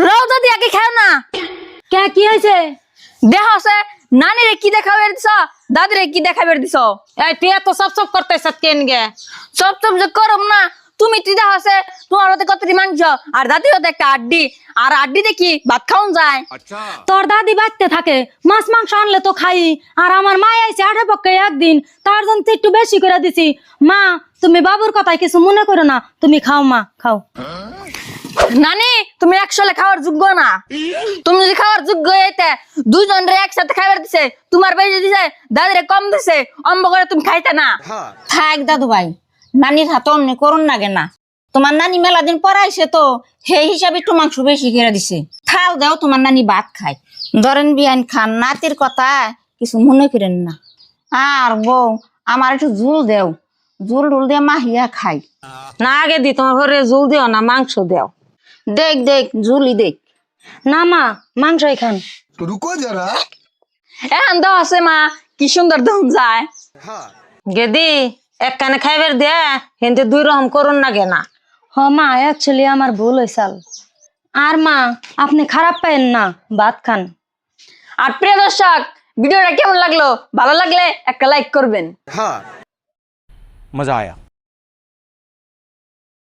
রওজা দিয়ে আগে খাও না। কে কি হয়েছে? দেহ আছে নানি রে কি দেখা বের দিছ? দাদি রে কি দেখা বের দিছ? এই তুই এত সব সব করতে কেন গে সব সব যে করম না তুমি তুই দেখা আছে তোমার হাতে কতটি মাংস? আর দাদি হাতে একটা আড্ডি। আর আড্ডি দেখি ভাত খাওন যায়। তোর দাদি বাড়তে থাকে মাছ মাংস আনলে তো খাই। আর আমার মা আইছে আঠে পক্ষে একদিন তার জন্য একটু বেশি করে দিছি। মা তুমি বাবুর কথায় কিছু মনে করো না তুমি খাও মা খাও। নানি তুমি একসাথে খাওয়ার যোগ্য না। তুমি যদি খাওয়ার যোগ্য হইতে দুজন রে একসাথে খাবার দিছে তোমার বেশি দিছে দাদিরে কম দিছে অম্ব করে তুমি খাইতে না। থাক দাদু ভাই নানির হাতে অমনি করুন লাগে না তোমার নানি মেলা দিন পড়াইছে তো সেই হিসাবে একটু মাংস বেশি করে দিছে। খাও দাও তোমার নানি ভাত খায়। ধরেন বিয়ান খান নাতির কথা কিছু মনে করেন না। আর বউ আমার একটু জুল দেও। জুল টুল দিয়ে মাহিয়া খাই না আগে দি তোমার ঘরে জুল দিও না মাংস দেও। দেখ দেখ জুলি দেখ। না মা মাংস এখান। রুকো যারা। এখন তো আছে মা কি সুন্দর দম যায়। হ্যাঁ। গেদি এক কানে খাইবার দে হেনতে দুই রকম করুন না গে না হ মা অ্যাকচুয়ালি আমার ভুল হয়েছাল আর মা আপনি খারাপ পাইন না ভাত খান। আর প্রিয় দর্শক ভিডিওটা কেমন লাগল? ভালো লাগলে একটা লাইক করবেন। হ্যাঁ। মজা আয়া।